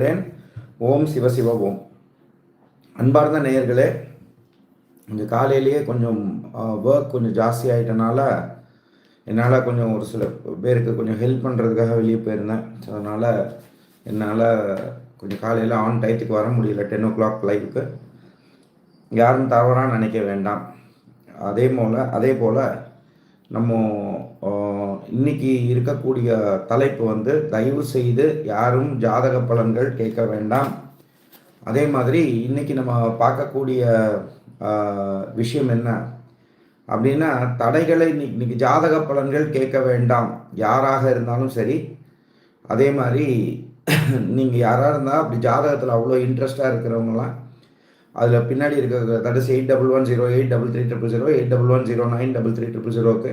தேன் ஓம் சிவசிவ ஓம். அன்பார்ந்த நேயர்களே இந்த காலையிலேயே கொஞ்சம் ஒர்க் கொஞ்சம் ஜாஸ்தி ஆகிட்டனால என்னால் கொஞ்சம் ஒரு சில பேருக்கு கொஞ்சம் ஹெல்ப் பண்ணுறதுக்காக வெளியே போயிருந்தேன். ஸோ அதனால் என்னால் கொஞ்சம் காலையில் ஆன் டயத்துக்கு வர முடியல டென் ஓ கிளாக் லைவுக்கு யாரும் தவறாக நினைக்க வேண்டாம். அதே போல் அதே போல் நம்ம இன்னைக்கு இருக்கக்கூடிய தலைப்பு வந்து தயவு செய்து யாரும் ஜாதக பலன்கள் கேட்க வேண்டாம். அதே மாதிரி இன்னைக்கு நம்ம பார்க்கக்கூடிய விஷயம் என்ன? அப்படின்னா தடைகளை இன்னைக்கு ஜாதக பலன்கள் கேட்க வேண்டாம். யாராக இருந்தாலும் சரி. அதே மாதிரி நீங்கள் யாராக இருந்தால் அப்படி ஜாதகத்தில் அவ்வளோ இன்ட்ரெஸ்டாக இருக்கிறவங்களாம் அதில் பின்னாடி இருக்க that eight double one zero eight double three triple zero eight double one zero nine double three triple ஜீரோக்கு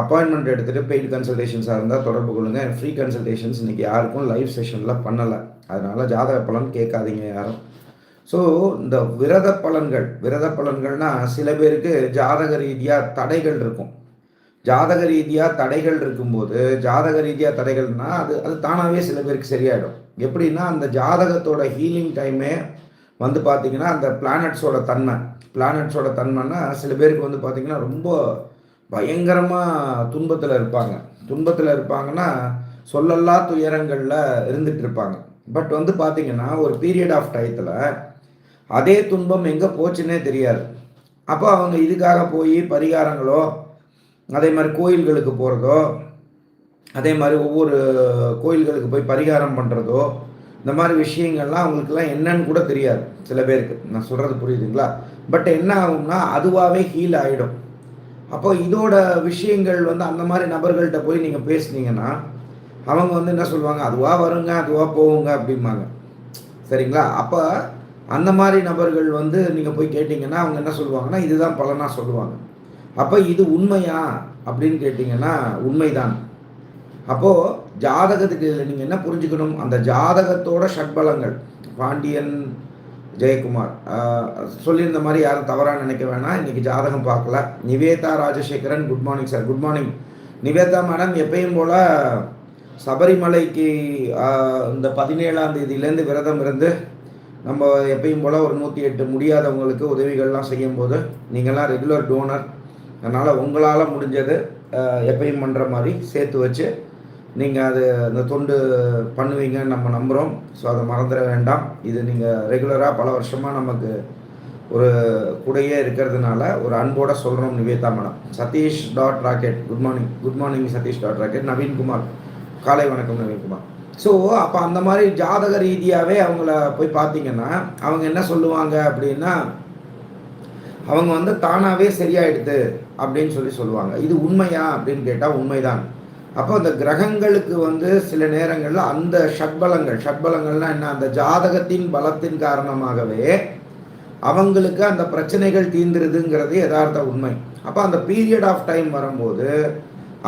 அப்பாயின்மெண்ட் எடுத்துகிட்டு பெய்டு கன்சல்டேஷன்ஸாக இருந்தால் தொடர்பு கொள்ளுங்கள் ஃப்ரீ கன்சல்டேஷன்ஸ் இன்றைக்கி யாருக்கும் லைவ் செஷனில் பண்ணலை. அதனால் ஜாதக பலன் கேட்காதீங்க யாரும். ஸோ இந்த விரத பலன்கள் விரத பலன்கள்னால் சில பேருக்கு ஜாதக ரீதியாக தடைகள் இருக்கும். ஜாதக ரீதியாக தடைகள் இருக்கும்போது ஜாதக ரீதியாக தடைகள்னா அது அது தானாகவே சில பேருக்கு சரியாயிடும். எப்படின்னா அந்த ஜாதகத்தோட ஹீலிங் டைமே வந்து பார்த்தீங்கன்னா அந்த பிளானட்ஸோட தன்மை. பிளானட்ஸோட தன்மைன்னா சில பேருக்கு வந்து பார்த்தீங்கன்னா ரொம்ப பயங்கரமாக துன்பத்தில் இருப்பாங்க. துன்பத்தில் இருப்பாங்கன்னா சொல்லல்லா துயரங்களில் இருந்துகிட்டு இருப்பாங்க. பட் வந்து பார்த்தீங்கன்னா ஒரு பீரியட் ஆஃப் டயத்தில் அதே துன்பம் எங்கே போச்சுன்னே தெரியாது. அப்போ அவங்க இதுக்காக போய் பரிகாரங்களோ அதே மாதிரி கோயில்களுக்கு போகிறதோ அதே மாதிரி ஒவ்வொரு கோயில்களுக்கு போய் பரிகாரம் பண்ணுறதோ இந்த மாதிரி விஷயங்கள்லாம் அவங்களுக்குலாம் என்னன்னு கூட தெரியாது சில பேருக்கு. நான் சொல்கிறது புரியுதுங்களா? பட் என்ன ஆகும்னா அதுவாகவே ஹீல் ஆகிடும் அப்போ இதோட விஷயங்கள் வந்து அந்த மாதிரி நபர்கள்ட்ட போய் நீங்கள் பேசுனீங்கன்னா அவங்க வந்து என்ன சொல்லுவாங்க? அதுவாக வருங்க அதுவாக போகுங்க அப்படிம்பாங்க. சரிங்களா? அப்போ அந்த மாதிரி நபர்கள் வந்து நீங்கள் போய் கேட்டிங்கன்னா அவங்க என்ன சொல்லுவாங்கன்னா இதுதான் பலனாக சொல்லுவாங்க. அப்போ இது உண்மையா அப்படின்னு கேட்டிங்கன்னா உண்மைதான். அப்போது ஜாதகத்துக்கு நீங்கள் என்ன புரிஞ்சுக்கணும்? அந்த ஜாதகத்தோட ஷட்பலங்கள். பாண்டியன் ஜெயக்குமார். சொல்லியிருந்த மாதிரி யாரும் தவறாக நினைக்க வேணாம். இன்றைக்கி ஜாதகம் பார்க்கல. Nivetha Rajasekaran good morning sir good morning Nivetha madam எப்பயும் போல் சபரிமலைக்கு இந்த பதினேழாம் தேதியிலேருந்து விரதம் இருந்து நம்ம எப்பயும் போல் ஒரு நூற்றி எட்டு முடியாதவங்களுக்கு உதவிகள்லாம் செய்யும்போது நீங்கள்லாம் ரெகுலர் டோனர் அதனால் உங்களால் முடிஞ்சது எப்பயும் பண்ணுற மாதிரி சேர்த்து வச்சு நீங்கள் அது அந்த தொண்டு பண்ணுவீங்கன்னு நம்ம நம்புகிறோம் ஸோ அதை மறந்துட வேண்டாம். இது நீங்கள் ரெகுலராக பல வருஷமாக நமக்கு ஒரு கூடையே இருக்கிறதுனால ஒரு அன்போட சொல்கிறோம் Nivetha madam. Satish dot rocket good morning good morning Satish dot rocket Naveenkumar காலை வணக்கம் நவீன்குமார் ஸோ அப்போ அந்த மாதிரி ஜாதக ரீதியாகவே அவங்கள போய் பார்த்தீங்கன்னா அவங்க என்ன சொல்லுவாங்க அப்படின்னா அவங்க வந்து தானாகவே சரியாயிடுது அப்படின்னு சொல்லி சொல்லுவாங்க. இது உண்மையா அப்படின்னு கேட்டால் உண்மைதான். அப்போ அந்த கிரகங்களுக்கு வந்து சில நேரங்களில் அந்த ஷட்பலங்கள் ஷட்பலங்கள்னால் என்ன? அந்த ஜாதகத்தின் பலத்தின் காரணமாகவே அவங்களுக்கு அந்த பிரச்சனைகள் தீந்துருதுங்கிறது யதார்த்த உண்மை. அப்போ அந்த பீரியட் ஆஃப் டைம் வரும்போது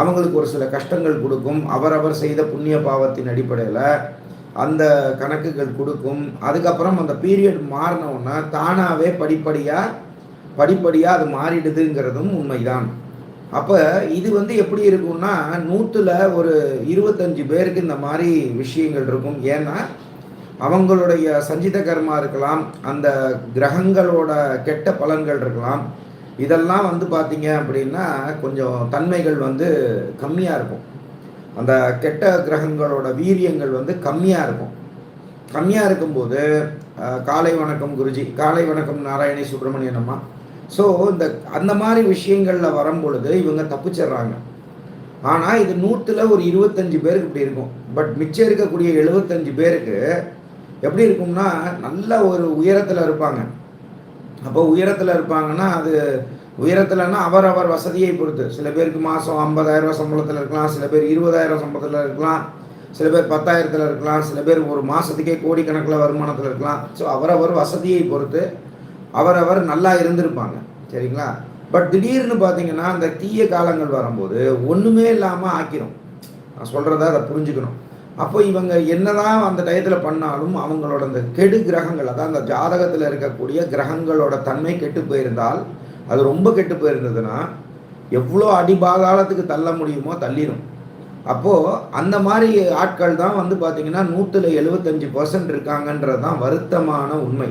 அவங்களுக்கு ஒரு சில கஷ்டங்கள் கொடுக்கும். அவரவர் செய்த புண்ணிய பாவத்தின் அடிப்படையில் அந்த கணக்குகள் கொடுக்கும். அதுக்கப்புறம் அந்த பீரியட் மாறினவுடனே தானாகவே படிப்படியாக படிப்படியாக அது மாறிடுதுங்கிறதும் உண்மைதான். அப்போ இது வந்து எப்படி இருக்கும்னா நூற்றுல ஒரு இருபத்தஞ்சு பேருக்கு இந்த மாதிரி விஷயங்கள் இருக்கும். ஏன்னா அவங்களுடைய சஞ்சித கர்மா இருக்கலாம் அந்த கிரகங்களோட கெட்ட பலன்கள் இருக்கலாம். இதெல்லாம் வந்து பார்த்தீங்க அப்படின்னா கொஞ்சம் தன்மைகள் வந்து கம்மியாக இருக்கும். அந்த கெட்ட கிரகங்களோட வீரியங்கள் வந்து கம்மியாக இருக்கும். கம்மியாக இருக்கும்போது காலை வணக்கம் குருஜி காலை வணக்கம் நாராயணி சுப்பிரமணியன் அம்மா. ஸோ இந்த அந்த மாதிரி விஷயங்களில் வரும் பொழுது இவங்க தப்பிச்சிடுறாங்க. ஆனால் இது நூற்றில் ஒரு இருபத்தஞ்சு பேருக்கு இப்படி இருக்கும். பட் மிச்சம் இருக்கக்கூடிய எழுபத்தஞ்சு பேருக்கு எப்படி இருக்கும்னா நல்ல ஒரு உயரத்தில் இருப்பாங்க. அப்போ உயரத்தில் இருப்பாங்கன்னா அது உயரத்தில்னா அவரவர் வசதியை பொறுத்து. சில பேருக்கு மாதம் ஐம்பதாயிரரூவா சம்பளத்தில் இருக்கலாம் சில பேர் இருபதாயிரம் சம்பளத்தில் இருக்கலாம் சில பேர் பத்தாயிரத்தில் இருக்கலாம் சில பேர் ஒரு மாதத்துக்கே கோடிக்கணக்கில் வருமானத்தில் இருக்கலாம். ஸோ அவரவர் வசதியை பொறுத்து அவரவர் நல்லா இருந்திருப்பாங்க. சரிங்களா? பட் திடீர்னு பார்த்தீங்கன்னா அந்த தீய காலங்கள் வரும்போது ஒன்றுமே இல்லாமல் ஆக்கிரும். நான் சொல்கிறத அதை புரிஞ்சுக்கணும். அப்போ இவங்க என்னதான் அந்த டயத்தில் பண்ணாலும் அவங்களோட அந்த கெடு கிரகங்கள் அதான் அந்த ஜாதகத்தில் இருக்கக்கூடிய கிரகங்களோட தன்மை கெட்டு போயிருந்தால் அது ரொம்ப கெட்டு போயிருந்ததுன்னா எவ்வளோ அடிபாதாளத்துக்கு தள்ள முடியுமோ தள்ளிடும் அப்போது அந்த மாதிரி ஆட்கள் தான் வந்து பார்த்தீங்கன்னா நூற்றில் எழுபத்தஞ்சு பர்சன்ட் இருக்காங்கன்றது தான் வருத்தமான உண்மை.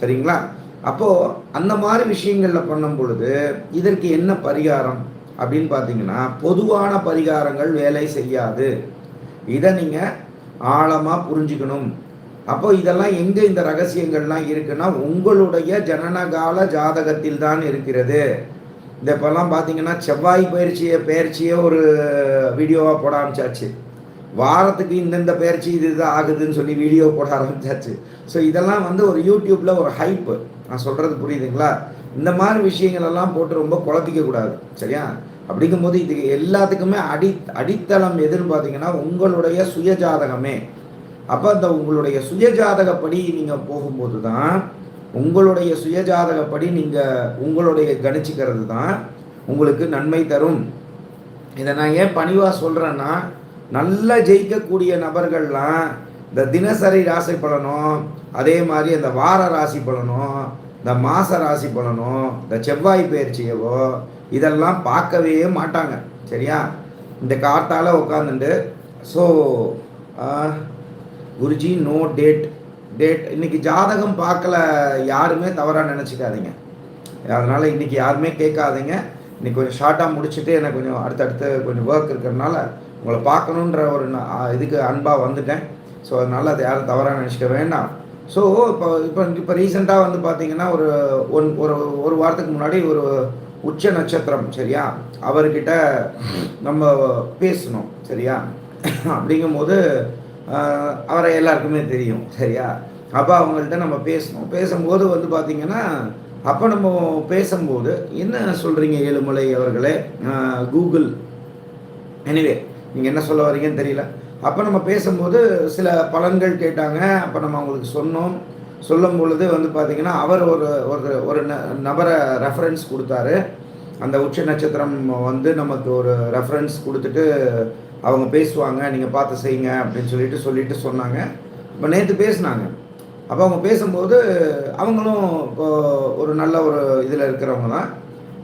சரிங்களா? அப்போது அந்த மாதிரி விஷயங்களில் பண்ணும் பொழுது இதற்கு என்ன பரிகாரம் அப்படின்னு பார்த்தீங்கன்னா பொதுவான பரிகாரங்கள் வேலை செய்யாது. இதை நீங்கள் ஆழமாக புரிஞ்சுக்கணும். அப்போ இதெல்லாம் எங்கே இந்த ரகசியங்கள்லாம் இருக்குன்னா உங்களுடைய ஜனனகால ஜாதகத்தில் தான் இருக்கிறது. இந்த இப்போல்லாம் பார்த்தீங்கன்னா செவ்வாய் பயிற்சியை பயிற்சியே ஒரு வீடியோவாக போட ஆரம்பிச்சாச்சு. வாரத்துக்கு இந்தந்த பயிற்சி இது இது ஆகுதுன்னு சொல்லி வீடியோ போட ஆரம்பிச்சாச்சு. ஸோ இதெல்லாம் வந்து ஒரு யூடியூப்பில் ஒரு ஹைப்பு நான் சொல்கிறது புரியுதுங்களா? இந்த மாதிரி விஷயங்கள் எல்லாம் போட்டு ரொம்ப குழப்பிக்க கூடாது சரியா? அப்படிங்கும்போது இது எல்லாத்துக்குமே அடி அடித்தளம் எதுன்னு பார்த்தீங்கன்னா உங்களுடைய சுயஜாதகமே. அப்போ அந்த உங்களுடைய சுயஜாதகப்படி நீங்கள் போகும்போது தான் உங்களுடைய சுயஜாதகப்படி நீங்கள் உங்களுடைய கணிச்சிக்கிறது தான் உங்களுக்கு நன்மை தரும். இதை நான் ஏன் பணிவாக சொல்கிறேன்னா நல்லா ஜெயிக்கக்கூடிய நபர்கள்லாம் இந்த தினசரி ராசி பலனும் அதே மாதிரி அந்த வார ராசி பலனும் இந்த மாத ராசி பலனும் இந்த செவ்வாய் பயிற்சியவோ இதெல்லாம் பார்க்கவே மாட்டாங்க. சரியா? இந்த காத்தால் உட்காந்துட்டு so Guruji no date date இன்னைக்கு ஜாதகம் பார்க்கல யாருமே தவறாக நினச்சிக்காதீங்க. அதனால் இன்னைக்கு யாருமே கேட்காதீங்க. இன்னைக்கு கொஞ்சம் ஷார்ட்டாக முடிச்சுட்டு எனக்கு கொஞ்சம் அடுத்தடுத்து கொஞ்சம் ஒர்க் இருக்கிறதுனால உங்களை பார்க்கணுன்ற ஒரு இதுக்கு அன்பாக வந்துட்டேன். ஸோ அதனால் அதை யாரும் தவறாக நினச்சிக்க வேண்டாம். ஸோ இப்போ இப்போ இப்போ ரீசெண்டாக வந்து பார்த்தீங்கன்னா ஒரு ஒன் ஒரு ஒரு வாரத்துக்கு முன்னாடி ஒரு உச்ச நட்சத்திரம் சரியா? அவர்கிட்ட நம்ம பேசணும் சரியா? அப்படிங்கும்போது அவரை எல்லாருக்குமே தெரியும் சரியா? அப்போ அவங்கள்ட்ட நம்ம பேசணும். பேசும்போது வந்து பார்த்தீங்கன்னா அப்போ நம்ம பேசும்போது என்ன சொல்கிறீங்க ஏழுமலை அவர்களே? கூகுள். எனிவே நீங்கள் என்ன சொல்ல வரீங்கன்னு தெரியல. அப்போ நம்ம பேசும்போது சில பலன்கள் கேட்டாங்க. அப்போ நம்ம அவங்களுக்கு சொன்னோம். சொல்லும் பொழுது வந்து பார்த்தீங்கன்னா அவர் ஒரு ஒரு ஒரு ந- நபரை ரெஃபரன்ஸ் கொடுத்தாரு. அந்த உச்ச நட்சத்திரம் வந்து நமக்கு ஒரு ரெஃபரன்ஸ் கொடுத்துட்டு அவங்க பேசுவாங்க. நீங்கள் பார்த்து செய்யுங்க அப்படின்னு சொல்லிட்டு சொல்லிட்டு சொன்னாங்க. இப்போ நேற்று பேசினாங்க. அப்போ அவங்க பேசும்போது அவங்களும் இப்போ ஒரு நல்ல ஒரு இதில் இருக்கிறவங்க தான்.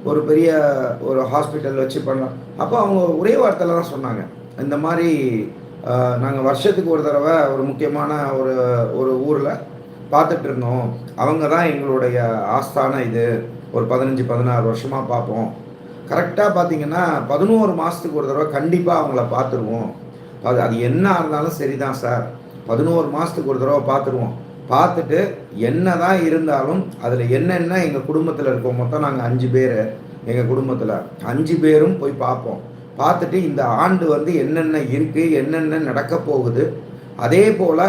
ஒரு பெரிய ஒரு ஹாஸ்பிட்டல் வச்சு பண்ணலாம் அப்போ அவங்க ஒரே வார்த்தையில் தான் சொன்னாங்க. இந்த மாதிரி நாங்கள் வருஷத்துக்கு ஒரு தடவை ஒரு முக்கியமான ஒரு ஒரு ஊரில் பார்த்துட்டு இருந்தோம். அவங்க தான் எங்களுடைய ஆஸ்தான இது. ஒரு பதினஞ்சு பதினாறு வருஷமாக பார்ப்போம். கரெக்டாக பார்த்தீங்கன்னா பதினோரு மாதத்துக்கு ஒரு தடவை கண்டிப்பாக அவங்கள பார்த்துருவோம். அது அது என்ன இருந்தாலும் சரி தான் சார். பதினோரு மாதத்துக்கு ஒரு தடவை பார்த்துருவோம். பார்த்துட்டு என்ன தான் இருந்தாலும் அதில் என்னென்ன எங்கள் குடும்பத்தில் இருக்கோம் மொத்தம் நாங்கள் அஞ்சு பேர் எங்கள் குடும்பத்தில். அஞ்சு பேரும் போய் பார்ப்போம். பார்த்துட்டு இந்த ஆண்டு வந்து என்னென்ன இருக்குது என்னென்ன நடக்க போகுது அதே போல்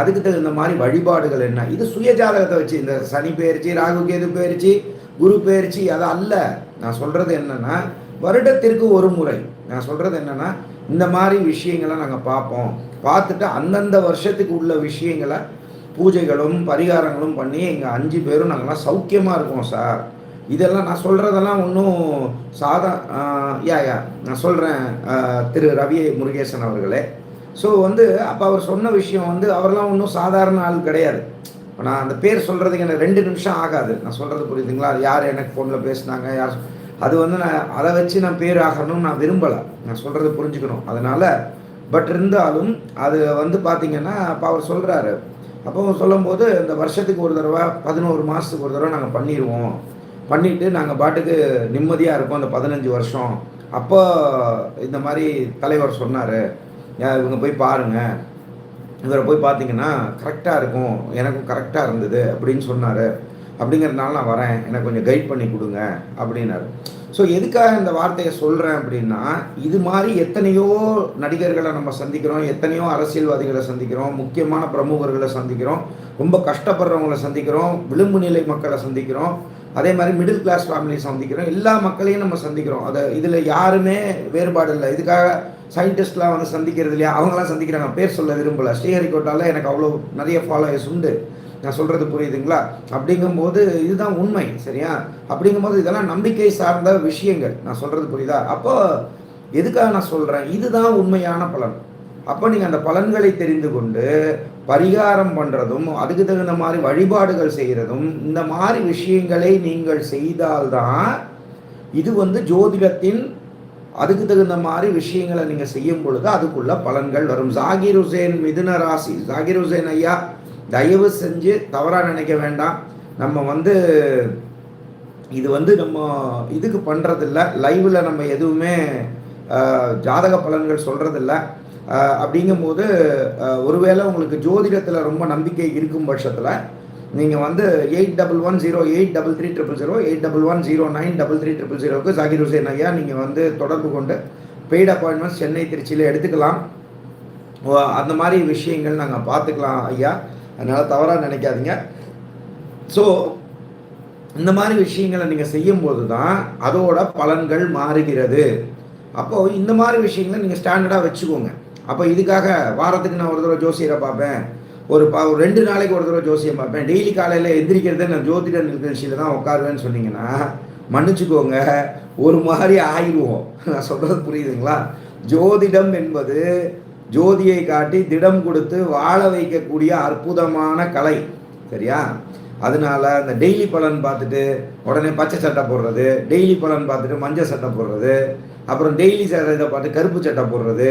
அதுக்கு தகுந்த மாதிரி வழிபாடுகள் என்ன? இது சுயஜாதகத்தை வச்சு இந்த சனி பயிற்சி ராகு கேது பயிற்சி குரு பயிற்சி அது அல்ல. நான் சொல்கிறது என்னன்னா வருடத்திற்கு ஒரு முறை. நான் சொல்கிறது என்னென்னா இந்த மாதிரி விஷயங்களை நாங்கள் பார்ப்போம். பார்த்துட்டு அந்தந்த வருஷத்துக்கு உள்ள விஷயங்களை பூஜைகளும் பரிகாரங்களும் பண்ணி எங்கள் அஞ்சு பேரும் நாங்கள்லாம் சௌக்கியமாக இருக்கோம் சார். இதெல்லாம் நான் சொல்கிறதெல்லாம் ஒன்றும் சாதா யா யா நான் சொல்கிறேன் திரு ரவி முருகேசன் அவர்களே. ஸோ வந்து அப்போ அவர் சொன்ன விஷயம் வந்து அவர்லாம் ஒன்றும் சாதாரண ஆள் கிடையாது. நான் அந்த பேர் சொல்கிறதுக்கு எனக்கு ரெண்டு நிமிஷம் ஆகாது. நான் சொல்கிறது புரியுதுங்களா? யார் எனக்கு ஃபோனில் பேசுனாங்க யார் அது வந்து நான் அதை வச்சு நான் பேர் ஆகணும்னு நான் விரும்பலை. நான் சொல்கிறது புரிஞ்சுக்கணும். அதனால் பட் இருந்தாலும் அது வந்து பார்த்தீங்கன்னா அப்போ அவர் சொல்கிறாரு அப்போ சொல்லும்போது இந்த வருஷத்துக்கு ஒரு தடவை பதினோரு மாதத்துக்கு ஒரு தடவை நாங்கள் பண்ணிடுவோம் பண்ணிவிட்டு நாங்கள் பாட்டுக்கு நிம்மதியாக இருக்கோம். அந்த பதினஞ்சு வருஷம். அப்போ இந்த மாதிரி தலைவர் சொன்னார். இவங்க போய் பாருங்கள் இவரை போய் பார்த்தீங்கன்னா கரெக்டாக இருக்கும். எனக்கும் கரெக்டாக இருந்தது அப்படின்னு சொன்னார். அப்படிங்கிறதுனால நான் வரேன். எனக்கு கொஞ்சம் கைட் பண்ணி கொடுங்க அப்படின்னாரு. ஸோ எதுக்காக இந்த வார்த்தையை சொல்கிறேன் அப்படின்னா இது மாதிரி எத்தனையோ நடிகர்களை நம்ம சந்திக்கிறோம். எத்தனையோ அரசியல்வாதிகளை சந்திக்கிறோம். முக்கியமான பிரமுகர்களை சந்திக்கிறோம். ரொம்ப கஷ்டப்படுறவங்களை சந்திக்கிறோம். விளிம்பு நிலை மக்களை சந்திக்கிறோம். அதே மாதிரி மிடில் கிளாஸ் ஃபேமிலியை சந்திக்கிறோம். எல்லா மக்களையும் நம்ம சந்திக்கிறோம். அதை இதில் யாருமே வேறுபாடு இல்லை. இதுக்காக சயின்டிஸ்ட்லாம் வந்து சந்திக்கிறது இல்லையா? அவங்களாம் சந்திக்கிறாங்க. பேர் சொல்ல விரும்பல. ஸ்ரீஹரிகோட்டாவில் எனக்கு அவ்வளோ நிறைய ஃபாலோவர்ஸ் உண்டு. நான் சொல்கிறது புரியுதுங்களா? அப்படிங்கும்போது இதுதான் உண்மை சரியா? அப்படிங்கும்போது இதெல்லாம் நம்பிக்கை சார்ந்த விஷயங்கள். நான் சொல்கிறது புரியுதா? அப்போ எதுக்காக நான் சொல்கிறேன் இதுதான் உண்மையான பலன். அப்போ நீங்கள் அந்த பலன்களை தெரிந்து கொண்டு பரிகாரம் பண்ணுறதும் அதுக்கு தகுந்த மாதிரி வழிபாடுகள் செய்கிறதும் இந்த மாதிரி விஷயங்களை நீங்கள் செய்தால்தான் இது வந்து ஜோதிடத்தின் அதுக்கு தகுந்த மாதிரி விஷயங்களை நீங்கள் செய்யும் பொழுது அதுக்குள்ள பலன்கள் வரும். ஜாகிர் ஹுசேன் மிதுன ராசி. ஜாகிர் ஹுசேன் ஐயா தயவு செஞ்சு தவறாக நினைக்க வேண்டாம். நம்ம வந்து இது வந்து நம்ம இதுக்கு பண்ணுறதில்ல லைவில் நம்ம எதுவுமே ஜாதக பலன்கள் சொல்கிறதில்ல அப்படிங்கும்போது ஒருவேளை உங்களுக்கு ஜோதிடத்தில் ரொம்ப நம்பிக்கை இருக்கும் பட்சத்தில் நீங்கள் வந்து eight double one zero eight double three triple zero eight double one zero nine double three triple ஜீரோக்கு ஜாகிர் ஹுசேன் ஐயா நீங்கள் வந்து தொடர்பு கொண்டு பெய்டு அப்பாயின்மெண்ட்ஸ் சென்னை திருச்சியில் எடுத்துக்கலாம். அந்த மாதிரி விஷயங்கள் நாங்கள் பார்த்துக்கலாம் ஐயா. அதனால் தவறாக நினைக்காதீங்க. ஸோ இந்த மாதிரி விஷயங்களை நீங்கள் செய்யும்போது தான் அதோட பலன்கள் மாறுகிறது. அப்போது இந்த மாதிரி விஷயங்களை நீங்கள் ஸ்டாண்டர்டாக வச்சுக்கோங்க. அப்போ இதுக்காக வாரத்துக்கு நான் ஒரு தடவை ஜோசியரை பார்ப்பேன். ஒரு பா ஒரு ரெண்டு நாளைக்கு ஒரு தடவை ஜோசியம் பார்ப்பேன். டெய்லி காலையில் எந்திரிக்கிறதே நான் ஜோதிட நிகழ்ச்சியில் தான் உட்காருவேன்னு சொன்னீங்கன்னா மன்னிச்சுக்கோங்க ஒரு மாதிரி ஆயிடுவோம். நான் சொல்கிறது புரியுதுங்களா? ஜோதிடம் என்பது ஜோதியை காட்டி திடம் கொடுத்து வாழ வைக்கக்கூடிய அற்புதமான கலை. சரியா? அதனால அந்த டெய்லி பலன் பார்த்துட்டு உடனே பச்சை சட்டை போடுறது டெய்லி பலன் பார்த்துட்டு மஞ்சள் சட்டை போடுறது அப்புறம் டெய்லி இதை பார்த்து கருப்பு சட்டை போடுறது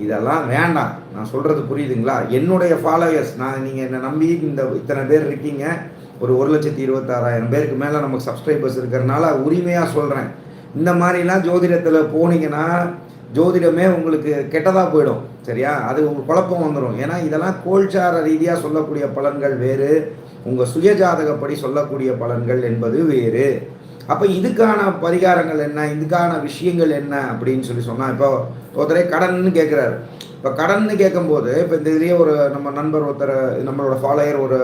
இதெல்லாம் வேண்டாம். நான் சொல்கிறது புரியுதுங்களா? என்னுடைய ஃபாலோயர்ஸ் நான் நீங்கள் என்னை நம்பி இந்த இத்தனை பேர் இருக்கீங்க. ஒரு ஒரு லட்சத்தி இருபத்தாறாயிரம் பேருக்கு மேலே நமக்கு சப்ஸ்கிரைபர்ஸ் இருக்கிறனால உரிமையாக சொல்கிறேன் இந்த மாதிரிலாம் ஜோதிடத்தில் போனீங்கன்னா ஜோதிடமே உங்களுக்கு கெட்டதாக போயிடும். சரியா? அது உங்களுக்கு குழப்பம் வந்துடும் ஏன்னா இதெல்லாம் கோல்சார ரீதியாக சொல்லக்கூடிய பலன்கள் வேறு. உங்கள் சுயஜாதகப்படி சொல்லக்கூடிய பலன்கள் என்பது வேறு. அப்போ இதுக்கான பரிகாரங்கள் என்ன? இதுக்கான விஷயங்கள் என்ன? அப்படின்னு சொல்லி சொன்னால் இப்போ ஒருத்தரே கடன்னு கேட்குறாரு இப்போ கடன்னு கேட்கும்போது இப்போ இந்த இதுலேயே ஒரு நம்ம நண்பர் ஒருத்தர் நம்மளோட ஃபாலோயர் ஒரு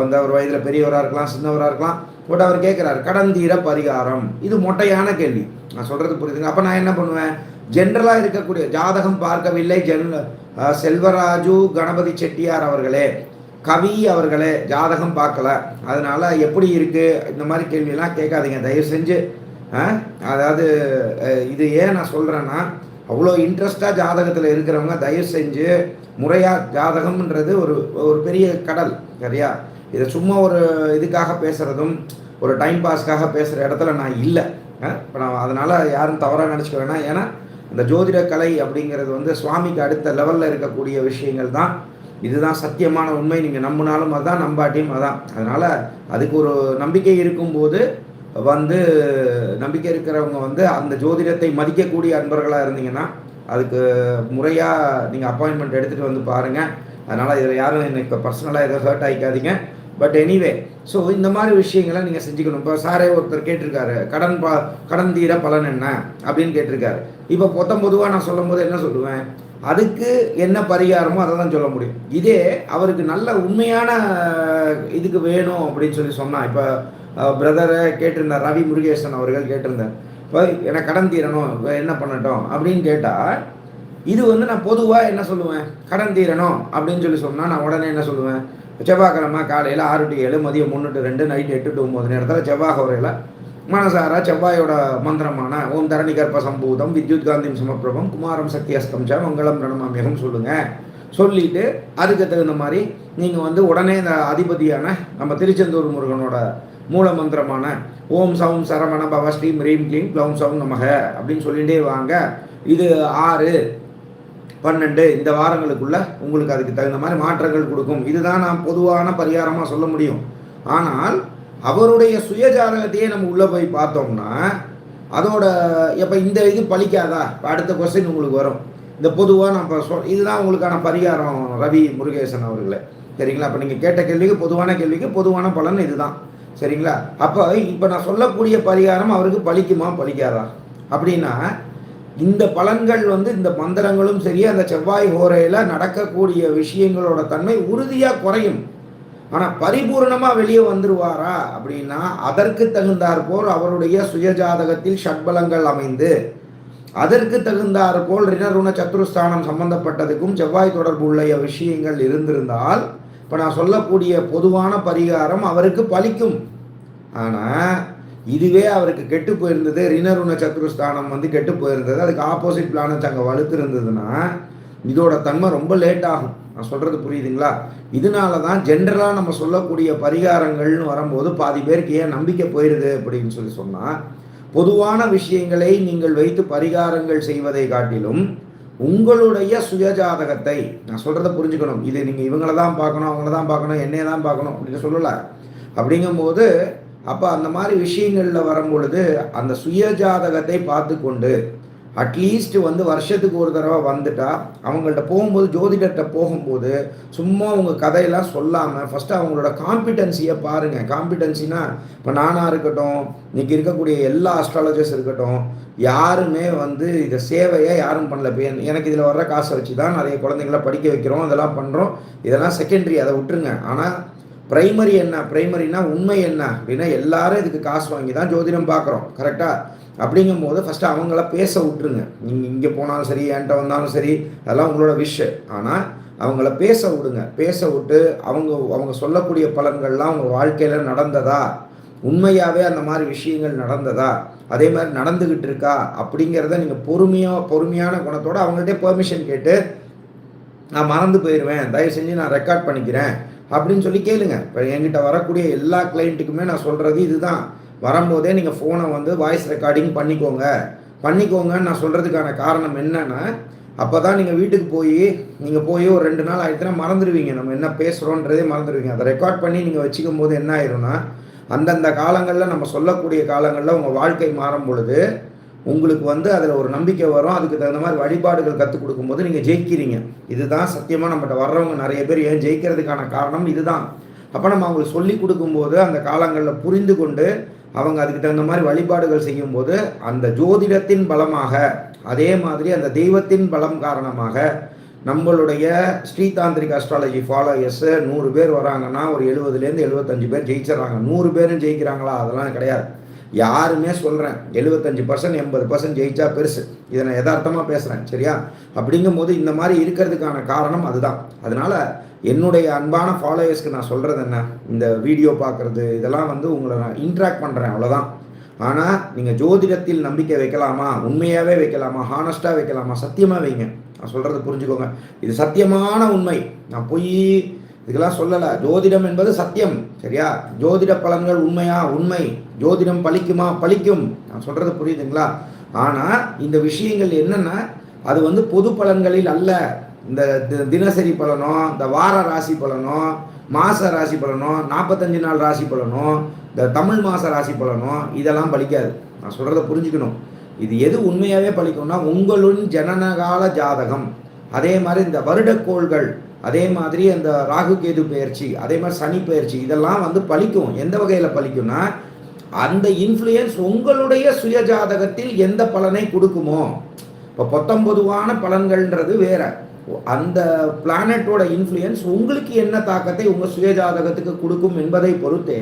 வந்து அவர் வயதில் பெரியவராக இருக்கலாம் சின்னவராக இருக்கலாம் பட் அவர் கேட்குறாரு கடன் தீர பரிகாரம்? இது மொட்டையான கேள்வி. நான் சொல்கிறது புரியுதுங்க? அப்போ நான் என்ன பண்ணுவேன்? ஜென்ரலாக இருக்கக்கூடிய ஜாதகம் பார்க்கவில்லை ஜென் செல்வராஜு கணபதி செட்டியார் அவர்களே கவி அவர்களே ஜாதகம் பார்க்கல. அதனால் எப்படி இருக்குது இந்த மாதிரி கேள்வியெல்லாம் கேட்காதீங்க. தயவு செஞ்சு அதாவது இது ஏன் நான் சொல்கிறேன்னா அவ்வளோ இன்ட்ரெஸ்டாக ஜாதகத்தில் இருக்கிறவங்க தயவு செஞ்சு முறையாக ஜாதகம்ன்றது ஒரு ஒரு பெரிய கடல் சரியா? இதை சும்மா ஒரு இதுக்காக பேசுகிறதும் ஒரு டைம் பாஸ்க்காக பேசுகிற இடத்துல நான் இல்லை. இப்போ நான் அதனால் யாரும் தவறாக நினச்சிக்க வேணாம். ஏன்னா இந்த ஜோதிட கலை அப்படிங்கிறது வந்து சுவாமிக்கு அடுத்த லெவலில் இருக்கக்கூடிய விஷயங்கள் தான். இதுதான் சத்தியமான உண்மை. நீங்கள் நம்பினாலும் அதுதான் நம்பாட்டியும் அதான். அதனால் அதுக்கு ஒரு நம்பிக்கை இருக்கும்போது வந்து நம்பிக்கை இருக்கிறவங்க வந்து அந்த ஜோதிடத்தை மதிக்கக்கூடிய அன்பர்களாக இருந்தீங்கன்னா அதுக்கு முறையாக நீங்கள் அப்பாயின்மெண்ட் எடுத்துகிட்டு வந்து பாருங்கள் அதனால் இதில் யாரும் எனக்கு பர்சனலாக எதுவும் ஹர்ட் ஆகிக்காதீங்க பட் எனிவே ஸோ இந்த மாதிரி விஷயங்களை நீங்கள் செஞ்சுக்கணும். இப்போ சாரே ஒருத்தர் கேட்டிருக்காரு கடன் பா கடன் தீர பலன் என்ன? அப்படின்னு கேட்டிருக்காரு. இப்போ பொத்தம் பொதுவாக நான் சொல்லும் போது என்ன சொல்லுவேன்? அதுக்கு என்ன பரிகாரமோ அதை தான் சொல்ல முடியும். இதே அவருக்கு நல்ல உண்மையான இதுக்கு வேணும் அப்படின்னு சொல்லி சொன்னால் இப்போ பிரதரை கேட்டிருந்தார் ரவி முருகேசன் அவர்கள் கேட்டிருந்தார். இப்போ எனக்கு கடன் தீரணும் என்ன பண்ணட்டும்? அப்படின்னு கேட்டால் இது வந்து நான் பொதுவாக என்ன சொல்லுவேன்? கடன் தீரணும் அப்படின்னு சொல்லி சொன்னால் நான் உடனே என்ன சொல்லுவேன்? செவ்வாய்க்கிழமை காலையில் ஆறு டு ஏழு மதியம் மூணு டு ரெண்டு நைட் எட்டு டு ஒம்பது நேரத்தில் செவ்வாய் உரையில் மனசார செவ்வாயோட மந்திரமான ஓம் தரணி கர்ப்ப சம்பூதம் வித்யுத் காந்திம் சமப்பிரபம் குமாரம் சக்தி அஸ்தம் ச மங்களம் பிரணமாமியகம் சொல்லுங்கள் சொல்லிட்டு அதுக்கு தகுந்த மாதிரி நீங்கள் வந்து உடனே இந்த அதிபதியான நம்ம திருச்செந்தூர் முருகனோட மூல மந்திரமான ஓம் சவும் சரவண பவ ஸ்ரீம் ரீம் கிளீம் க்ளௌம் சவும் நமக அப்படின்னு சொல்லிகிட்டே வாங்க. இது ஆறு பன்னெண்டு இந்த வாரங்களுக்குள்ள உங்களுக்கு அதுக்கு தகுந்த மாதிரி மாற்றங்கள் கொடுக்கும். இதுதான் நான் பொதுவான பரிகாரமாக சொல்ல முடியும். ஆனால் அவருடைய சுயஜாதகத்தையே நம்ம உள்ளே போய் பார்த்தோம்னா அதோட இப்போ இந்த இது பழிக்காதா? இப்போ அடுத்த கொஸ்டின் உங்களுக்கு வரும். இந்த பொதுவாக நம்ம சொல் இதுதான் உங்களுக்கான பரிகாரம் ரவி முருகேசன் அவர்களே. சரிங்களா? அப்போ நீங்கள் கேட்ட கேள்விக்கு பொதுவான கேள்விக்கு பொதுவான பலன் இதுதான். சரிங்களா? அப்போ இப்போ நான் சொல்லக்கூடிய பரிகாரம் அவருக்கு பலிக்குமா பலிக்காதா அப்படின்னா இந்த பலன்கள் வந்து இந்த மந்திரங்களும் சரி அந்த செவ்வாய் ஹோரையில் நடக்கக்கூடிய விஷயங்களோட தன்மை உறுதியாக குறையும். ஆனால் பரிபூர்ணமாக வெளியே வந்துருவாரா? அப்படின்னா அதற்கு தகுந்தாற்போல் அவருடைய சுயஜாதகத்தில் ஷட்பலங்கள் அமைந்து அதற்கு தகுந்தாற்போல் ரிணருண சத்துருஸ்தானம் சம்பந்தப்பட்டதுக்கும் செவ்வாய் தொடர்புள்ள விஷயங்கள் இருந்திருந்தால் இப்போ நான் சொல்லக்கூடிய பொதுவான பரிகாரம் அவருக்கு பலிக்கும். ஆனால் இதுவே அவருக்கு கெட்டு போயிருந்தது. ரிணருண சத்ருஸ்தானம் வந்து கெட்டு போயிருந்தது. அதுக்கு ஆப்போசிட் பிளானட்ஸ் அங்கே வலுத்து இருந்ததுன்னா இதோட தன்மை ரொம்ப லேட் ஆகும். நான் சொல்கிறது புரியுதுங்களா? இதனால தான் ஜென்ரலாக நம்ம சொல்லக்கூடிய பரிகாரங்கள்னு வரும்போது பாதி பேருக்கு ஏன் நம்பிக்கை போயிடுது அப்படின்னு சொல்லி சொன்னால் பொதுவான விஷயங்களை நீங்கள் வைத்து பரிகாரங்கள் செய்வதை காட்டிலும் உங்களுடைய சுயஜாதகத்தை நான் சொல்கிறத புரிஞ்சுக்கணும். இது நீங்கள் இவங்கள தான் பார்க்கணும் அவங்கள தான் பார்க்கணும் என்னைய தான் பார்க்கணும் அப்படின்னு சொல்லலை. அப்படிங்கும்போது அப்போ அந்த மாதிரி விஷயங்களில் வரும்பொழுது அந்த சுயஜாதகத்தை பார்த்து கொண்டு அட்லீஸ்ட் வந்து வருஷத்துக்கு ஒரு தடவை வந்துட்டா அவங்கள்ட்ட போகும்போது ஜோதிடர்கிட்ட போகும்போது சும்மா அவங்க கதையெல்லாம் சொல்லாமல் ஃபஸ்ட்டு அவங்களோட காம்பிடன்சியை பாருங்கள் காம்பிடன்சினா இப்போ நானாக இருக்கட்டும் இன்றைக்கி இருக்கக்கூடிய எல்லா அஸ்ட்ராலஜர்ஸ் இருக்கட்டும் யாருமே வந்து இதை சேவையை யாரும் பண்ணல. எனக்கு இதில் வர்ற காசை வச்சு தான் நிறைய குழந்தைங்கள படிக்க வைக்கிறோம் அதெல்லாம் பண்ணுறோம் இதெல்லாம் செகண்டரி அதை விட்டுருங்க. ஆனால் ப்ரைமரி என்ன? பிரைமரினா உண்மை என்ன? அப்படின்னா எல்லாரும் இதுக்கு காசு வாங்கி தான் ஜோதிடம் பார்க்குறோம். கரெக்டாக அப்படிங்கும் போது ஃபஸ்ட்டு அவங்கள பேச விட்டுருங்க. நீங்கள் இங்கே போனாலும் சரி என்கிட்ட வந்தாலும் சரி அதெல்லாம் உங்களோட விஷ் ஆனால் அவங்கள பேச விடுங்க. பேச விட்டு அவங்க அவங்க சொல்லக்கூடிய பலன்கள்லாம் அவங்க வாழ்க்கையில் நடந்ததா? உண்மையாகவே அந்த மாதிரி விஷயங்கள் நடந்ததா? அதே மாதிரி நடந்துக்கிட்டு இருக்கா? அப்படிங்கிறத நீங்கள் பொறுமையாக பொறுமையான குணத்தோடு அவங்கள்ட்ட பெர்மிஷன் கேட்டு நான் மறந்து போயிடுவேன் தயவு செஞ்சு நான் ரெக்கார்ட் பண்ணிக்கிறேன். அப்படின்னு சொல்லி கேளுங்க. இப்போ என்கிட்ட வரக்கூடிய எல்லா கிளைண்ட்டுக்குமே நான் சொல்கிறது இதுதான். வரும்போதே நீங்கள் ஃபோனை வந்து வாய்ஸ் ரெக்கார்டிங் பண்ணிக்கோங்க. பண்ணிக்கோங்கன்னு நான் சொல்கிறதுக்கான காரணம் என்னென்னா அப்போ தான் நீங்கள் வீட்டுக்கு போய் நீங்கள் போய் ஒரு ரெண்டு நாள் ஆகிடுச்சுன்னா மறந்துடுவீங்க. நம்ம என்ன பேசுகிறோன்றதே மறந்துடுவீங்க. அதை ரெக்கார்ட் பண்ணி நீங்கள் வச்சுக்கும் போது என்ன ஆயிரும்னா அந்தந்த காலங்களில் நம்ம சொல்லக்கூடிய காலங்களில் உங்கள் வாழ்க்கை மாறும் பொழுது உங்களுக்கு வந்து அதில் ஒரு நம்பிக்கை வரும். அதுக்கு தகுந்த மாதிரி வழிபாடுகள் கற்றுக் கொடுக்கும்போது நீங்கள் ஜெயிக்கிறீங்க. இதுதான் சத்தியமாக நம்மகிட்ட வர்றவங்க நிறைய பேர் ஏன் ஜெயிக்கிறதுக்கான காரணம் இதுதான். அப்போ நம்ம அவங்களுக்கு சொல்லி கொடுக்கும்போது அந்த காலங்களில் புரிந்து கொண்டு அவங்க அதுக்கு தகுந்த மாதிரி வழிபாடுகள் செய்யும்போது அந்த ஜோதிடத்தின் பலமாக அதே மாதிரி அந்த தெய்வத்தின் பலம் காரணமாக நம்மளுடைய ஸ்ரீதாந்திரிக் அஸ்ட்ராலஜி ஃபாலோயர்ஸு நூறு பேர் வராங்கன்னா ஒரு எழுபதுலேருந்து எழுபத்தஞ்சு பேர் ஜெயிச்சிடறாங்க. நூறு பேரும் ஜெயிக்கிறாங்களா? அதெல்லாம் கிடையாது. யாருமே சொல்கிறேன் எழுபத்தஞ்சு பர்சன்ட் எண்பது பர்சன்ட் ஜெயிச்சா பெருசு. இதை நான் யதார்த்தமாக பேசுகிறேன் சரியா? அப்படிங்கும் போது இந்த மாதிரி இருக்கிறதுக்கான காரணம் அதுதான். அதனால் என்னுடைய அன்பான ஃபாலோயர்ஸ்க்கு நான் சொல்கிறது என்ன? இந்த வீடியோ பார்க்குறது இதெல்லாம் வந்து உங்களை நான் இன்ட்ராக்ட் பண்ணுறேன் அவ்வளோதான் ஆனால் நீங்கள் ஜோதிடத்தில் நம்பிக்கை வைக்கலாமா? உண்மையாகவே வைக்கலாமா? ஹானஸ்ட்டாக வைக்கலாமா? சத்தியமாக வைங்க. நான் சொல்கிறத புரிஞ்சுக்கோங்க. இது சத்தியமான உண்மை. நான் போய் இதுக்கெல்லாம் சொல்லலை. ஜோதிடம் என்பது சத்தியம் சரியா? ஜோதிட பலன்கள் உண்மையா? உண்மை. ஜோதிடம் பழிக்குமா? பழிக்கும். நான் சொல்கிறது புரியுதுங்களா? ஆனால் இந்த விஷயங்கள் என்னென்னா அது வந்து பொது பலன்களில் அல்ல. இந்த தினசரி பலனோ இந்த வார ராசி பலனோ மாச ராசி பலனோ நாற்பத்தஞ்சு நாள் ராசி பலனோ இந்த தமிழ் மாச ராசி பலனோ இதெல்லாம் பலிக்காது நான் சொல்கிறத புரிஞ்சுக்கணும். இது எது உண்மையாகவே பழிக்கும்னா உங்களுடன் ஜனனகால ஜாதகம். அதே மாதிரி இந்த வருடக்கோள்கள் அதே மாதிரி அந்த ராகு கேது பயிற்சி அதே மாதிரி சனி பயிற்சி இதெல்லாம் வந்து பழிக்கும் எந்த வகையில் பழிக்கும்னா அந்த இன்ஃப்ளூயன்ஸ் உங்களுடைய சுய ஜாதகத்தில் எந்த பலனை கொடுக்குமோ? இப்போ பத்தொம்பதுவான பலன்கள்ன்றது வேற. அந்த பிளானட்டோட இன்ஃப்ளூயன்ஸ் உங்களுக்கு என்ன தாக்கத்தை உங்கள் சுய ஜாதகத்துக்கு கொடுக்கும் என்பதை பொறுத்தே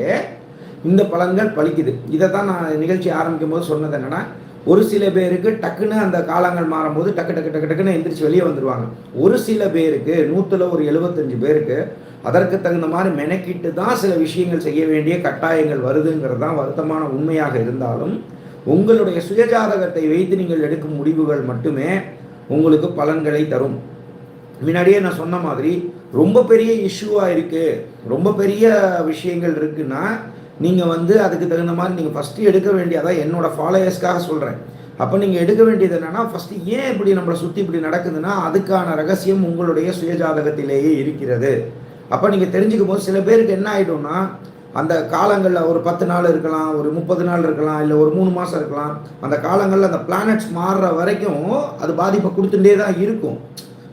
இந்த பலன்கள் பழிக்குது இதை தான் நான் நிகழ்ச்சி ஆரம்பிக்கும் போது சொன்னது என்னென்னா ஒரு சில பேருக்கு டக்குன்னு அந்த காலங்கள் மாறும்போது டக்கு டக்கு டக்கு டக்குன்னு எந்திரிச்சு வெளியே வந்துடுவாங்க ஒரு சில பேருக்கு நூற்றில் ஒரு எழுபத்தஞ்சு பேருக்கு அதற்கு தகுந்த மாதிரி மெனக்கிட்டு தான் சில விஷயங்கள் செய்ய வேண்டிய கட்டாயங்கள் வருதுங்கிறது தான் வருத்தமான உண்மையாக இருந்தாலும் உங்களுடைய சுயஜாதகத்தை வைத்து நீங்கள் எடுக்கும் முடிவுகள் மட்டுமே உங்களுக்கு பலன்களை தரும். முன்னாடியே நான் சொன்ன மாதிரி ரொம்ப பெரிய இஷ்யூவாக இருக்குது ரொம்ப பெரிய விஷயங்கள் இருக்குன்னா நீங்கள் வந்து அதுக்கு தகுந்த மாதிரி நீங்கள் ஃபஸ்ட்டு எடுக்க வேண்டியதாக என்னோடய ஃபாலோயர்ஸ்க்காக சொல்கிறேன் அப்போ நீங்கள் எடுக்க வேண்டியது என்னென்னா ஃபஸ்ட்டு ஏன் இப்படி நம்மளை சுற்றி இப்படி நடக்குதுன்னா அதுக்கான ரகசியம் உங்களுடைய சுயஜாதகத்திலேயே இருக்கிறது. அப்போ நீங்கள் தெரிஞ்சுக்கும் போது சில பேருக்கு என்ன ஆகிடும்னா அந்த காலங்களில் ஒரு பத்து நாள் இருக்கலாம் ஒரு முப்பது நாள் இருக்கலாம் இல்லை ஒரு மூணு மாதம் இருக்கலாம். அந்த காலங்களில் அந்த பிளானட்ஸ் மாறுற வரைக்கும் அது பாதிப்பை கொடுத்துட்டே தான் இருக்கும்.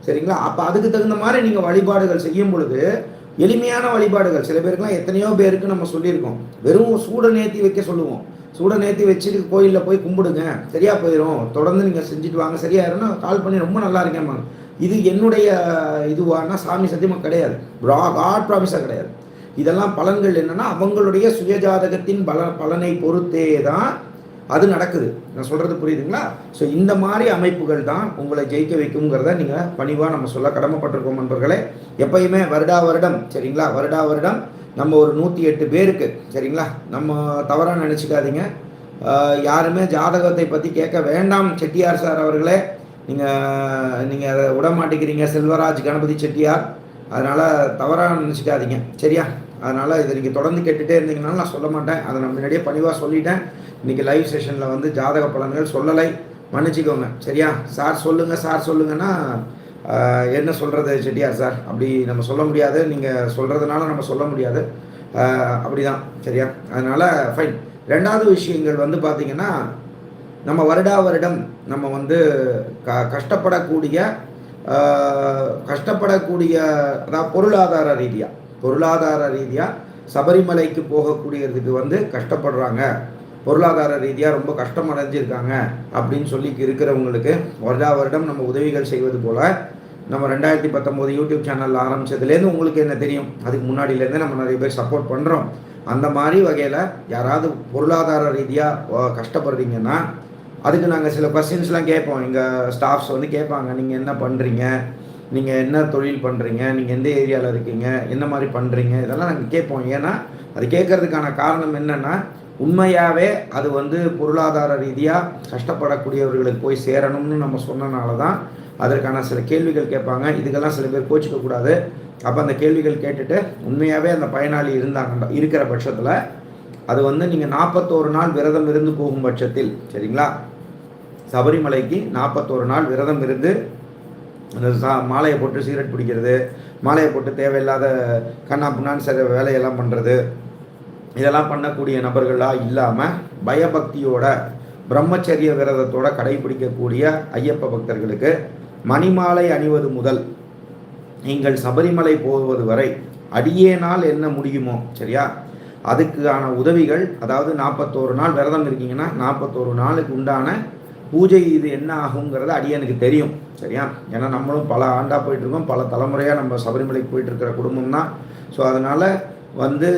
சரிங்களா? அப்போ அதுக்கு தகுந்த மாதிரி நீங்கள் வழிபாடுகள் செய்யும் பொழுது எளிமையான வழிபாடுகள். சில பேருக்குலாம் எத்தனையோ பேருக்கு நம்ம சொல்லியிருக்கோம். வெறும் சூட நேர்த்தி வைக்க சொல்லுவோம். சூட நேர்த்தி வச்சுட்டு கோயிலில் போய் கும்பிடுங்க. சரியாக போயிடும் தொடர்ந்து நீங்கள் செஞ்சுட்டு வாங்க. சரியாயிரும்னா கால் பண்ணி ரொம்ப நல்லா இருக்கேன் இது என்னுடைய இதுவானா சாமி சத்தியமாக கிடையாது. காட் ப்ராமிஸாக கிடையாது. இதெல்லாம் பலன்கள் என்னென்னா அவங்களுடைய சுயஜாதகத்தின் பல பலனை பொறுத்தே தான் அது நடக்குது. நான் சொல்கிறது புரியுதுங்களா? ஸோ இந்த மாதிரி அமைப்புகள் தான் உங்களை ஜெயிக்க வைக்குங்கிறத நீங்கள் பணிவாக நம்ம சொல்ல கடமைப்பட்டிருக்கோம் நண்பர்களே. எப்பயுமே வருடா வருடம் சரிங்களா? வருடா வருடம் நம்ம ஒரு நூற்றி எட்டு பேருக்கு சரிங்களா? நம்ம தவறாக நினச்சிக்காதீங்க. யாருமே ஜாதகத்தை பற்றி கேட்க வேண்டாம் செட்டியார் சார் அவர்களே. நீங்கள் நீங்கள் அதை விட மாட்டேங்கிறீங்க செல்வராஜ் கணபதி செட்டியார். அதனால் தவறாக நினச்சிக்காதீங்க சரியா? அதனால் இதை நீங்கள் தொடர்ந்து கேட்டுகிட்டே இருந்தீங்கனாலும் நான் சொல்ல மாட்டேன். அதை நான் முன்னாடியே பணிவாக சொல்லிட்டேன். இன்றைக்கி லைவ் செஷனில் வந்து ஜாதக பலன்கள் சொல்லலை. மன்னிச்சிக்கோங்க. சரியா? சார் சொல்லுங்கள் சார் சொல்லுங்கன்னா என்ன சொல்கிறது செட்டியார் சார்? அப்படி நம்ம சொல்ல முடியாது. நீங்கள் சொல்கிறதுனால நம்ம சொல்ல முடியாது. அப்படி அப்படிதான். சரியா? அதனால் ஃபைன் ரெண்டாவது விஷயங்கள் வந்து பார்த்திங்கன்னா நம்ம வருடா வருடம் நம்ம வந்து க கஷ்டப்படக்கூடிய கஷ்டப்படக்கூடிய அதாவது பொருளாதார ரீதியாக பொருளாதார ரீதியாக சபரிமலைக்கு போகக்கூடியதுக்கு வந்து கஷ்டப்படுறாங்க. பொருளாதார ரீதியாக ரொம்ப கஷ்டம் அடைஞ்சிருக்காங்க அப்படின்னு சொல்லி இருக்கிறவங்களுக்கு வருடா வருடம் நம்ம உதவிகள் செய்வது போல் நம்ம ரெண்டாயிரத்தி பத்தொம்போது யூடியூப் சேனல் ஆரம்பிச்சதுலேருந்து உங்களுக்கு என்ன தெரியும்? அதுக்கு முன்னாடியிலேருந்து நம்ம நிறைய பேர் சப்போர்ட் பண்ணுறோம் அந்த மாதிரி வகையில் யாராவது பொருளாதார ரீதியாக கஷ்டப்படுறீங்கன்னா அதுக்கு நாங்கள் சில கொஸ்டின்ஸ்லாம் கேட்போம். எங்கள் ஸ்டாஃப்ஸ் வந்து கேட்பாங்க நீங்கள் என்ன பண்ணுறீங்க நீங்கள் என்ன தொழில் பண்ணுறீங்க நீங்கள் எந்த ஏரியாவில் இருக்கீங்க? என்ன மாதிரி பண்ணுறீங்க இதெல்லாம் நாங்கள் கேட்போம். ஏன்னா அது கேட்கறதுக்கான காரணம் என்னென்னா உண்மையாகவே அது வந்து பொருளாதார ரீதியாக கஷ்டப்படக்கூடியவர்களுக்கு போய் சேரணும்னு நம்ம சொன்னனால தான் அதற்கான சில கேள்விகள் கேட்பாங்க. இதுக்கெல்லாம் சில பேர் கோச்சிக்கக்கூடாது அப்போ அந்த கேள்விகள் கேட்டுட்டு உண்மையாகவே அந்த பயனாளி இருந்தாங்க இருக்கிற பட்சத்தில் அது வந்து நீங்கள் நாற்பத்தோரு நாள் விரதம் இருந்து போகும் பட்சத்தில் சரிங்களா? சபரிமலைக்கு நாற்பத்தோரு நாள் விரதம் இருந்து அந்த சா மாலையை போட்டு சிகரெட் பிடிக்கிறது மாலையை போட்டு தேவையில்லாத கண்ணா புண்ணான்னு சில வேலையெல்லாம் பண்ணுறது இதெல்லாம் பண்ணக்கூடிய நபர்களாக இல்லாமல் பயபக்தியோட பிரம்மச்சரிய விரதத்தோட கடைபிடிக்கக்கூடிய ஐயப்ப பக்தர்களுக்கு மணிமாலை அணிவது முதல். நீங்கள் சபரிமலை போவது வரை அடியேனால் என்ன முடியுமோ சரியா? அதுக்கான உதவிகள் அதாவது நாற்பத்தோரு நாள் விரதம் இருக்கீங்கன்னா நாற்பத்தோரு நாளுக்கு உண்டான பூஜை இது என்ன ஆகுங்கிறது அடியனுக்கு தெரியும் சரியா? ஏன்னா நம்மளும் பல ஆண்டாக போயிட்டுருக்கோம் பல தலைமுறையாக நம்ம சபரிமலைக்கு போயிட்டு இருக்கிற குடும்பம் தான். ஸோ அதனால் வந்து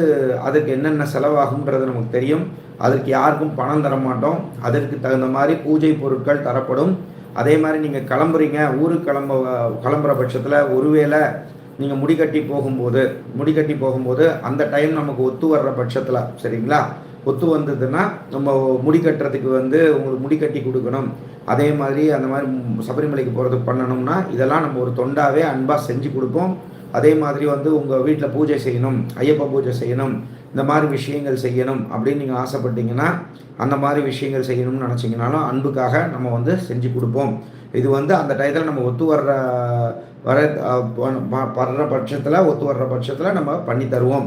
அதுக்கு என்னென்ன செலவாகுன்றது நமக்கு தெரியும். அதற்கு யாருக்கும் பணம் தர மாட்டோம் அதற்கு தகுந்த மாதிரி பூஜை பொருட்கள் தரப்படும். அதே மாதிரி நீங்கள் கிளம்புறீங்க ஊருக்கு கிளம்ப கிளம்புற பட்சத்தில் ஒருவேளை நீங்கள் முடிக்கட்டி போகும்போது முடிக்கட்டி போகும்போது அந்த டைம் நமக்கு ஒத்து வர்ற பட்சத்தில் சரிங்களா? ஒத்து வந்ததுன்னா நம்ம முடி கட்டுறதுக்கு வந்து உங்களுக்கு முடி கட்டி கொடுக்கணும். அதே மாதிரி அந்த மாதிரி சபரிமலைக்கு போகிறதுக்கு பண்ணணும்னா இதெல்லாம் நம்ம ஒரு தொண்டாவே அன்பாக செஞ்சு கொடுப்போம். அதே மாதிரி வந்து உங்கள் வீட்டில் பூஜை செய்யணும் ஐயப்ப பூஜை செய்யணும் இந்த மாதிரி விஷயங்கள் செய்யணும் அப்படின்னு நீங்கள் ஆசைப்பட்டீங்கன்னா அந்த மாதிரி விஷயங்கள் செய்யணும்னு நினச்சிங்கனாலும் அன்புக்காக நம்ம வந்து செஞ்சு கொடுப்போம். இது வந்து அந்த டயத்தில் நம்ம ஒத்து வர்ற வர வர்ற பட்சத்தில் ஒத்து வர்ற பட்சத்தில் நம்ம பண்ணி தருவோம்.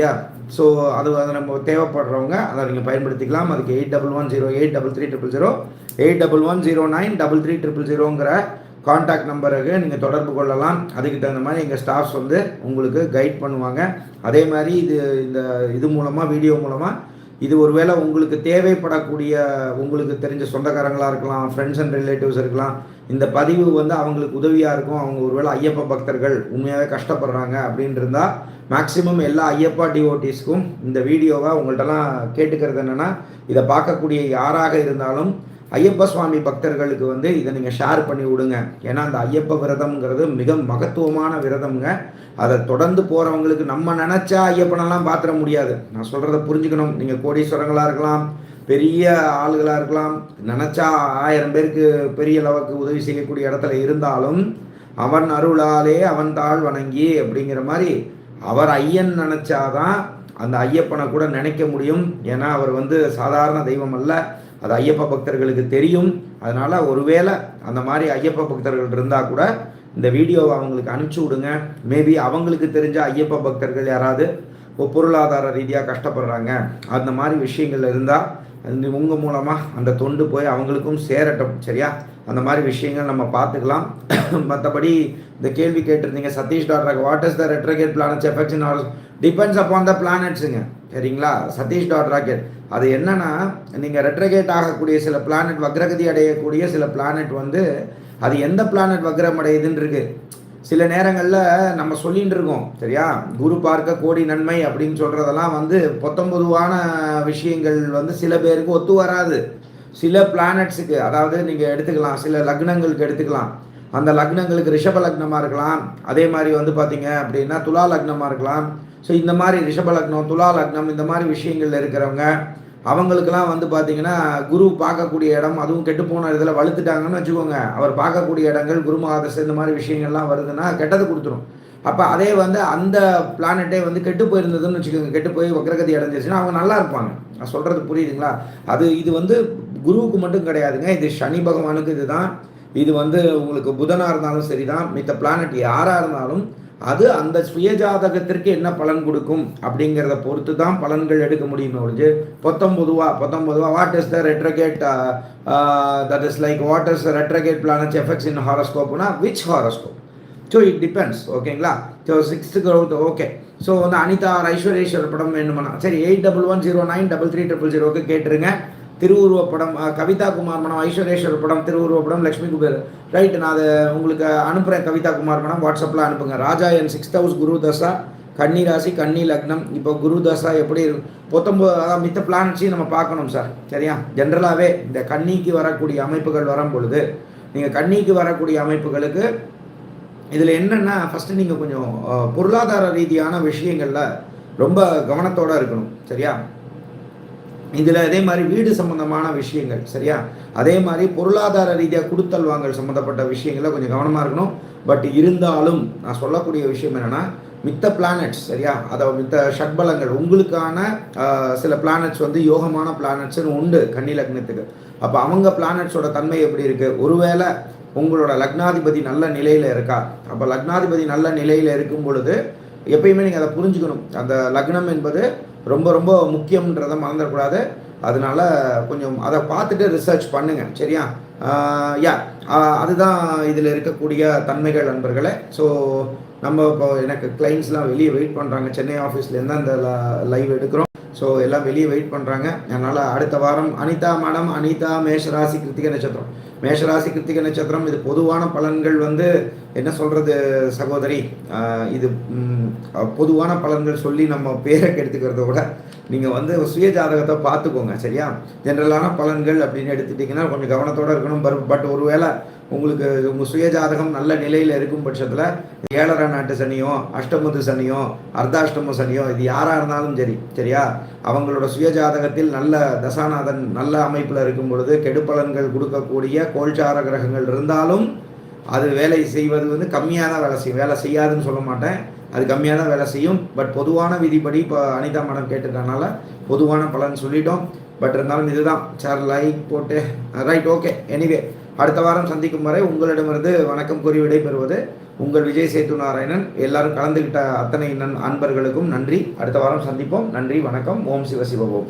யா ஸோ அது அதை நம்ம தேவைப்படுறவங்க அதை நீங்கள் பயன்படுத்திக்கலாம். அதுக்கு eight double one zero eight double three triple zero eight double one zero nine double three triple ஜீரோங்கிற contact நம்பருக்கு நீங்கள் தொடர்பு கொள்ளலாம். அதுக்கு தகுந்த மாதிரி எங்கள் ஸ்டாஃப்ஸ் வந்து உங்களுக்கு கைட் பண்ணுவாங்க. அதே மாதிரி இது இந்த இது மூலமாக வீடியோ மூலமாக இது ஒருவேளை உங்களுக்கு தேவைப்படக்கூடிய உங்களுக்கு தெரிஞ்ச சொந்தக்காரங்களாக இருக்கலாம் ஃப்ரெண்ட்ஸ் அண்ட் ரிலேட்டிவ்ஸ் இருக்கலாம் இந்த பதிவு வந்து அவங்களுக்கு உதவியாக இருக்கும். அவங்க ஒருவேளை ஐயப்ப பக்தர்கள் உண்மையாகவே கஷ்டப்படுறாங்க அப்படின்னு இருந்தால் மேக்ஸிமம் எல்லா ஐயப்பா டிஓட்டிஸ்க்கும் இந்த வீடியோவை உங்கள்கிட்டலாம் கேட்டுக்கிறது என்னென்னா இதை பார்க்கக்கூடிய யாராக இருந்தாலும் ஐயப்ப சுவாமி பக்தர்களுக்கு வந்து இதை நீங்கள் ஷேர் பண்ணி விடுங்க. ஏன்னா அந்த ஐயப்ப விரதம்ங்கிறது மிக மகத்துவமான விரதம்ங்க. அதை தொடர்ந்து போகிறவங்களுக்கு நம்ம நினச்சா ஐயப்பனெல்லாம் பார்த்துட முடியாது. நான் சொல்கிறத புரிஞ்சுக்கணும். நீங்கள் கோடீஸ்வரங்களாக இருக்கலாம் பெரிய ஆளுகளாக இருக்கலாம் நினச்சா ஆயிரம் பேருக்கு பெரிய அளவுக்கு உதவி செய்யக்கூடிய இடத்துல இருந்தாலும் அவன் அருளாலே அவன் தாழ் வணங்கி அப்படிங்கிற மாதிரி அவர் ஐயன் நினச்சாதான் அந்த ஐயப்பனை கூட நினைக்க முடியும். ஏன்னா அவர் வந்து சாதாரண தெய்வம் அல்ல. அது ஐயப்ப பக்தர்களுக்கு தெரியும். அதனால் ஒருவேளை அந்த மாதிரி ஐயப்ப பக்தர்கள் இருந்தால் கூட இந்த வீடியோவை அவங்களுக்கு அனுப்பிச்சி விடுங்க. மேபி அவங்களுக்கு தெரிஞ்ச ஐயப்ப பக்தர்கள் யாராவது பொருளாதார ரீதியாக கஷ்டப்படுறாங்க. அந்த மாதிரி விஷயங்கள் இருந்தால் உங்கள் மூலமாக அந்த தொண்டு போய் அவங்களுக்கும் சேரட்டும். சரியா? அந்த மாதிரி விஷயங்கள் நம்ம பார்த்துக்கலாம். மற்றபடி இந்த கேள்வி கேட்டிருந்தீங்க Satish doctor what is the retrograde planets effects in or depends upon the பிளானட்ஸுங்க சரிங்களா? சதீஷ் டாட் ராக்கெட் அது என்னன்னா நீங்கள் ரெட்ரகேட் ஆகக்கூடிய சில பிளானட் வக்ரகதி அடையக்கூடிய சில பிளானட் வந்து அது எந்த பிளானட் வக்ரம் அடையுதுன்னு இருக்கு. சில நேரங்களில் நம்ம சொல்லிகிட்டு இருக்கோம் சரியா? குரு பார்க்க கோடி நன்மை அப்படின்னு சொல்கிறதெல்லாம் வந்து பொத்தம்பொதுவான விஷயங்கள் வந்து சில பேருக்கு ஒத்து வராது. சில பிளானட்ஸுக்கு அதாவது நீங்கள் எடுத்துக்கலாம் சில லக்னங்களுக்கு எடுத்துக்கலாம். அந்த லக்னங்களுக்கு ரிஷப லக்னமாக இருக்கலாம். அதே மாதிரி வந்து பார்த்தீங்க அப்படின்னா துலா லக்னமாக இருக்கலாம். ஸோ இந்த மாதிரி ரிஷப லக்னம் துலா லக்னம் இந்த மாதிரி விஷயங்கள்ல இருக்கிறவங்க அவங்களுக்கெல்லாம் வந்து பார்த்தீங்கன்னா குரு பார்க்கக்கூடிய இடம் அதுவும் கெட்டுப்போன இதில் வலுத்துட்டாங்கன்னு வச்சுக்கோங்க. அவர் பார்க்கக்கூடிய இடங்கள் குரு மகாதசை இந்த மாதிரி விஷயங்கள்லாம் வருதுன்னா கெட்டது கொடுத்துரும். அப்போ அதே வந்து அந்த பிளானட்டே வந்து கெட்டு போயிருந்ததுன்னு வச்சுக்கோங்க. கெட்டு போய் வக்ரகதி அடைஞ்சிருச்சுன்னா அவங்க நல்லா இருப்பாங்க. நான் சொல்கிறது புரியுதுங்களா? அது இது வந்து குருவுக்கு மட்டும் கிடையாதுங்க. இது சனி பகவானுக்கு இதுதான். இது வந்து உங்களுக்கு புதனாக இருந்தாலும் சரி தான் மித்த பிளானட் யாராக இருந்தாலும் அது அந்த சுயஜாதகத்திற்கு என்ன பலன் கொடுக்கும் அப்படிங்கிறத பொறுத்து தான் பலன்கள் எடுக்க முடியுமே ஒழிஞ்சு பொத்தொம்பதுவா பொத்தொம்பதுவா what is the retrograde that is like what is retrograde planets effects in ஹாரோஸ்கோப்னா which horoscope so it depends ஓகேங்களா so sixth growth okay so வந்து அனிதா ஐஸ்வரேஸ்வர் படம் வேணுமானா? சரி eight double one zero nine double three triple ஜீரோக்கு கேட்டுருங்க. திருவுருவ படம் கவிதா குமார் படம் ஐஸ்வர்யேஸ்வர் படம் திருவுருவ படம் லக்ஷ்மி குபேர். ரைட் நான் அதை உங்களுக்கு அனுப்புகிறேன் கவிதா குமார் படம் வாட்ஸ்அப்பில் அனுப்புங்க. ராஜா என் சிக்ஸ்த் ஹவுஸ் குரு தசா கன்னி ராசி கன்னி லக்னம். இப்போ குரு தசா எப்படி பத்தொம்பது அதான் மித்த பிளானட்ஸையும் நம்ம பார்க்கணும் சார் சரியா? ஜென்ரலாகவே இந்த கன்னிக்கு வரக்கூடிய அமைப்புகள் வரும் பொழுது நீங்கள் கன்னிக்கு வரக்கூடிய அமைப்புகளுக்கு இதில் என்னென்னா ஃபஸ்ட்டு நீங்கள் கொஞ்சம் பொருளாதார ரீதியான விஷயங்களில் ரொம்ப கவனத்தோடு இருக்கணும் சரியா? இதில் அதே மாதிரி வீடு சம்மந்தமான விஷயங்கள் சரியா? அதே மாதிரி பொருளாதார ரீதியாக கொடுத்தல் வாங்கல் சம்மந்தப்பட்ட விஷயங்களில் கொஞ்சம் கவனமாக இருக்கணும். பட் இருந்தாலும் நான் சொல்லக்கூடிய விஷயம் என்னென்னா மித்த பிளானட்ஸ் சரியா? அதை மித்த ஷட்பலங்கள் உங்களுக்கான சில பிளானட்ஸ் வந்து யோகமான பிளானட்ஸ்னு உண்டு கன்னி லக்னத்துக்கு அப்போ அவங்க பிளானட்ஸோட தன்மை எப்படி இருக்குது ஒருவேளை உங்களோட லக்னாதிபதி நல்ல நிலையில் இருக்கா? அப்போ லக்னாதிபதி நல்ல நிலையில் இருக்கும் பொழுது எப்பயுமே நீங்கள் அதை புரிஞ்சுக்கணும். அந்த லக்னம் என்பது ரொம்ப ரொம்ப முக்கியம்ன்றதை மறந்துடக்கூடாது. அதனால கொஞ்சம் அதை பார்த்துட்டு ரிசர்ச் பண்ணுங்கள் சரியா? யா அதுதான் இதில் இருக்கக்கூடிய தன்மைகள் நண்பர்களே. ஸோ நம்ம இப்போ எனக்கு கிளைண்ட்ஸ்லாம் வெளியே வெயிட் பண்ணுறாங்க சென்னை ஆஃபீஸ்லேருந்து அந்த லைவ் எடுக்கிறோம். ஸோ எல்லாம் வெளியே வெயிட் பண்ணுறாங்க அதனால் அடுத்த வாரம் அனிதா மேடம் அனிதா மேஷராசி கிருத்திக நட்சத்திரம். மேஷராசி கிருத்திக நட்சத்திரம் இது பொதுவான பலன்கள் வந்து என்ன சொல்கிறது சகோதரி? இது பொதுவான பலன்கள் சொல்லி நம்ம பேரை கெடுத்துக்கிறத விட நீங்கள் வந்து சுய ஜாதகத்தை பார்த்துக்கோங்க சரியா? ஜென்ரலான பலன்கள் அப்படின்னு எடுத்துட்டிங்கன்னா கொஞ்சம் கவனத்தோடு இருக்கணும் பட் ஒருவேளை உங்களுக்கு உங்கள் சுயஜாதகம் நல்ல நிலையில் இருக்கும் பட்சத்தில் ஏழரை நாட்டு சனியோ அஷ்டமத்து சனியோ அர்த்தாஷ்டம சனியோ இது யாராக இருந்தாலும் சரி சரியா? அவங்களோட சுயஜாதகத்தில் நல்ல தசாநாதன் நல்ல அமைப்பில் இருக்கும் பொழுது கெடுப்பலன்கள் கொடுக்கக்கூடிய கோல்சார கிரகங்கள் இருந்தாலும் அது வேலை செய்வது வந்து கம்மியாக தான் வேலை செய்யும் வேலை செய்யாதுன்னு சொல்ல மாட்டேன். அது கம்மியாக தான் வேலை செய்யும். பட் பொதுவான விதிப்படி இப்போ அனிதா மேடம் கேட்டுருக்கனால பொதுவான பலன் சொல்லிட்டோம். பட் இருந்தாலும் இதுதான். சார் லைக் போட்டு ரைட் ஓகே எனிவே அடுத்த வாரம் சந்திக்கும் வரை உங்களிடமிருந்து வணக்கம் கூறி விடைபெறுவது உங்கள் விஜய் சேத்து நாராயணன். எல்லாரும் கலந்துக்கிட்ட அத்தனை நன் அன்பர்களுக்கும் நன்றி. அடுத்த வாரம் சந்திப்போம். நன்றி வணக்கம். ஓம் சிவ ஓம்.